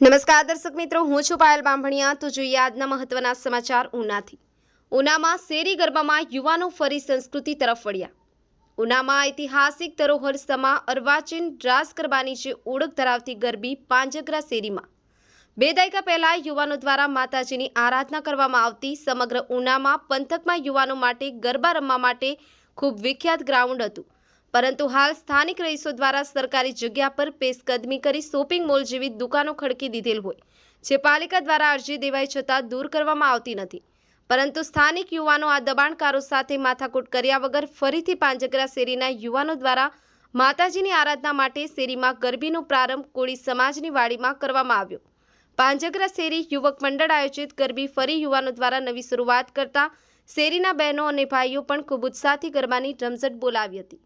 નમસ્કાર દર્શક મિત્રો, હું છું પાયલ બાંભણિયા તો જોઈએ આજના મહત્વના સમાચાર ઉનાથી. ઉનામાં શેરી ગરબામાં યુવાનો ફરી સંસ્કૃતિ તરફ વળ્યા. ઉનામાં ઐતિહાસિક ધરોહર સમા અર્વાચીન રાસ ગરબાની જે ઓળખ ધરાવતી ગરબી પાંજગરા શેરીમાં. બે દાયકા પહેલા યુવાનો દ્વારા માતાજીની આરાધના કરવામાં આવતી સમગ્ર ઉનામાં પંથકમાં યુવાનો માટે ગરબા રમવા માટે ખૂબ વિખ્યાત ગ્રાઉન્ડ હતું. પરંતુ હાલ સ્થાનિક રહીશો દ્વારા સરકારી જગ્યા પર પેશકદમી કરી શોપિંગ મોલ જેવી દુકાનો ખડકી દીધેલ હોય, જે પાલિકા દ્વારા અરજી દેવાઈ છતાં દૂર કરવામાં આવતી નથી. પરંતુ સ્થાનિક યુવાનો આ દબાણકારો સાથે માથાકૂટ કર્યા વગર ફરીથી પાંજગરા શેરીના યુવાનો દ્વારા માતાજીની આરાધના માટે શેરીમાં ગરબીનો પ્રારંભ કોળી સમાજની વાડીમાં કરવામાં આવ્યો. પાંજગરા શેરી યુવક મંડળ આયોજિત ગરબી ફરી યુવાનો દ્વારા નવી શરૂઆત કરતા શેરીના બહેનો અને ભાઈઓ પણ ખૂબ ઉત્સાહથી ગરબાની રમઝટ બોલાવી હતી.